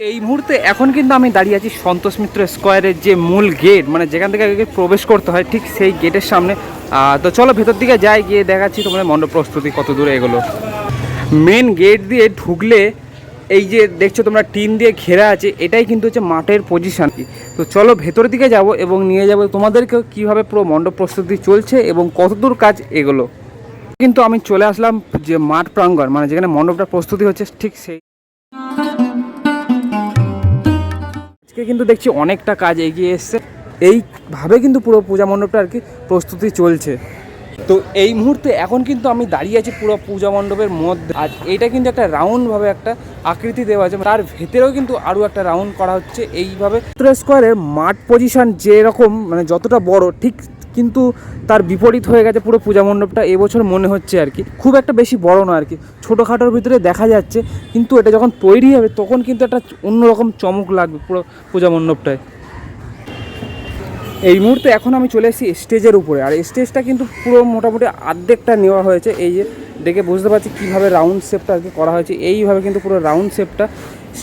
এই মুহূর্তে এখন কিন্তু আমি দাঁড়িয়ে আছি সন্তোষ মিত্র স্কোয়ারের যে মূল গেট মানে যেখান থেকে প্রবেশ করতে হয়, ঠিক সেই গেটের সামনে। তো চলো ভেতর দিকে যাই, গিয়ে দেখাচ্ছি তোমাদের মণ্ডপ প্রস্তুতি কত দূরে এগুলো। মেন গেট দিয়ে ঢুকলে এই যে দেখছ তোমরা টিন দিয়ে ঘেরা আছে, এটাই কিন্তু হচ্ছে মাঠের পজিশন তো চলো ভেতর দিকে যাব এবং নিয়ে যাব তোমাদেরকেও কীভাবে পুরো মণ্ডপ প্রস্তুতি চলছে এবং কতদূর কাজ এগুলো। কিন্তু আমি চলে আসলাম যে মাঠ প্রাঙ্গণ মানে যেখানে মণ্ডপটা প্রস্তুতি হচ্ছে, ঠিক সেই আজকে কিন্তু দেখছি অনেকটা কাজ এগিয়ে এসছে। এইভাবে কিন্তু পুরো পূজা মণ্ডপটা আর কি প্রস্তুতি চলছে। তো এই মুহূর্তে এখন কিন্তু আমি দাঁড়িয়ে আছি পুরো পূজা মণ্ডপের মধ্যে। আর এটা কিন্তু একটা রাউন্ডভাবে একটা আকৃতি দেওয়া আছে। তার ভেতরেও কিন্তু আরও একটা রাউন্ড করা হচ্ছে। এইভাবে স্কোয়ারের মাঠ পজিশন যেরকম মানে যতটা বড়, ঠিক কিন্তু তার বিপরীত হয়ে গেছে পুরো পূজা মণ্ডপটা, এবছর মনে হচ্ছে আর কি। খুব একটা বেশি বড় না আর কি। ছোটোখাটোর ভিতরে দেখা যাচ্ছে, কিন্তু এটা যখন তৈরি হবে, তখন কিন্তু একটা অন্যরকম চমক লাগবে পুরো পূজা মণ্ডপটায়। এই মুহূর্তে এখন আমি চলে এসেছি স্টেজের উপরে, আর স্টেজটা কিন্তু পুরো মোটামুটি আর্ধেকটা নেওয়া হয়েছে। এই যে দেখে বুঝতে পারছি কীভাবে রাউন্ড শেপটা আর কি করা হয়েছে। এইভাবে কিন্তু পুরো রাউন্ড শেপটা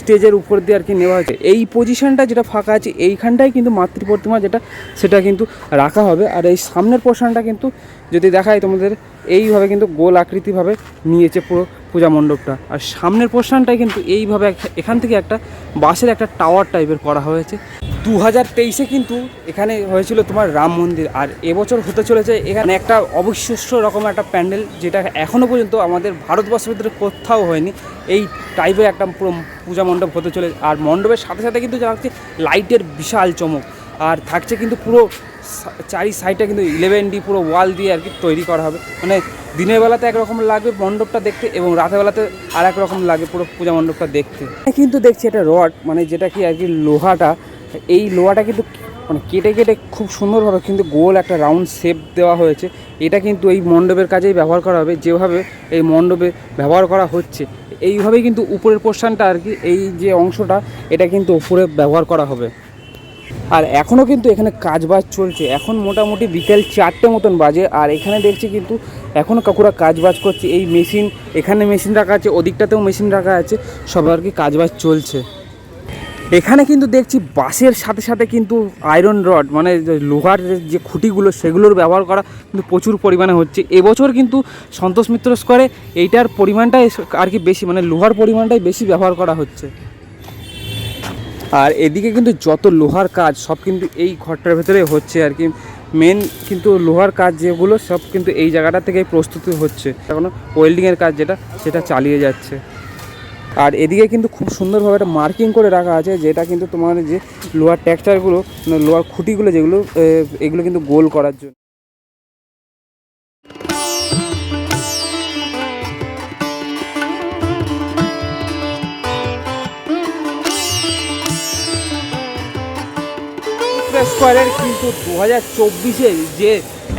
স্টেজের উপর দিয়ে আর কি নেওয়া হয়েছে। এই পজিশনটা যেটা ফাঁকা আছে এইখানটাই কিন্তু মাতৃ প্রতিমা যেটা, সেটা কিন্তু রাখা হবে। আর এই সামনের পোর্শনটা কিন্তু যদি দেখায় তোমাদের, এইভাবে কিন্তু গোল আকৃতিভাবে নিয়েছে পুরো পূজা মণ্ডপটা। আর সামনের পোর্শনটাই কিন্তু এইভাবে এখান থেকে একটা বাসের একটা টাওয়ার টাইপের করা হয়েছে। দু হাজার তেইশে কিন্তু এখানে হয়েছিল তোমার রাম মন্দির। আর এবছর হতে চলেছে এখানে একটা অবিশ্বাস্য রকম একটা প্যান্ডেল, যেটা এখনও পর্যন্ত আমাদের ভারতবর্ষের ভিতরে কোথাও হয়নি। এই টাইপের একটা পুরো পূজা মণ্ডপ হতে চলে, আর মণ্ডপের সাথে সাথে কিন্তু যা হচ্ছে লাইটের বিশাল চমক। আর থাকছে কিন্তু পুরো চারি সাইডটা কিন্তু ইলেভেন ডি পুরো ওয়াল দিয়ে আর কি তৈরি করা হবে। মানে দিনের বেলাতে একরকম লাগবে মণ্ডপটা দেখতে এবং রাতের বেলাতে আর রকম লাগে পুরো পূজা মণ্ডপটা দেখতে। কিন্তু দেখছি এটা রড মানে যেটা কি আর কি লোহাটা। এই লোহাটা কিন্তু মানে কেটে কেটে খুব সুন্দরভাবে কিন্তু গোল একটা রাউন্ড শেপ দেওয়া হয়েছে। এটা কিন্তু এই মণ্ডপের কাজেই ব্যবহার করা হবে, যেভাবে এই মণ্ডপে ব্যবহার করা হচ্ছে। এইভাবেই কিন্তু উপরের পোর্শনটা আর কি, এই যে অংশটা, এটা কিন্তু উপরে ব্যবহার করা হবে। আর এখনও কিন্তু এখানে কাজবাজ চলছে। এখন মোটামুটি বিকেল চারটে মতন বাজে, আর এখানে দেখছি কিন্তু এখনও কাকুরা কাজবাজ করছে। এই মেশিন, এখানে মেশিন রাখা আছে, ওদিকটাতেও মেশিন রাখা আছে, সব আর কি কাজবাজ চলছে। এখানে কিন্তু দেখছি বাঁশের সাথে সাথে কিন্তু আয়রন রড মানে লোহার যে খুঁটিগুলো, সেগুলোর ব্যবহার করা কিন্তু প্রচুর পরিমাণে হচ্ছে। এবছর কিন্তু সন্তোষ মিত্র স্কোয়ারে এইটার পরিমাণটাই আর কি বেশি মানে লোহার পরিমাণটাই বেশি ব্যবহার করা হচ্ছে। আর এদিকে কিন্তু যত লোহার কাজ, সব কিন্তু এই ঘরটার ভেতরে হচ্ছে আর কি। মেন কিন্তু লোহার কাজ যেগুলো, সব কিন্তু এই জায়গাটা থেকেই প্রস্তুতি হচ্ছে। এখনও ওয়েল্ডিংয়ের কাজ যেটা, সেটা চালিয়ে যাচ্ছে। আর এদিকে কিন্তু খুব সুন্দরভাবে একটা মার্কিং করে রাখা আছে, যেটা কিন্তু তোমার যে লোহার টেক্সচারগুলো লোহার খুঁটিগুলো যেগুলো এগুলো কিন্তু গোল করার জন্য। স্কোয়ারের কিন্তু দু হাজার চব্বিশে যে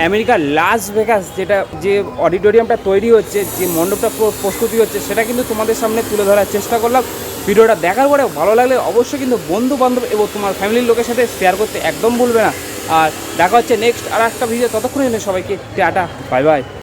আমেরিকার লাস ভেগাস যেটা যে অডিটোরিয়ামটা তৈরি হচ্ছে, যে মণ্ডপটা প্রস্তুতি হচ্ছে, সেটা কিন্তু তোমাদের সামনে তুলে ধরার চেষ্টা করলাম। ভিডিওটা দেখার পরে ভালো লাগলে অবশ্যই কিন্তু বন্ধু বান্ধব এবং তোমার ফ্যামিলির লোকের সাথে শেয়ার করতে একদম ভুলবে না। আর দেখা হচ্ছে নেক্সট আর একটা ভিডিও ততক্ষণে সবাইকে টাটা বাই বাই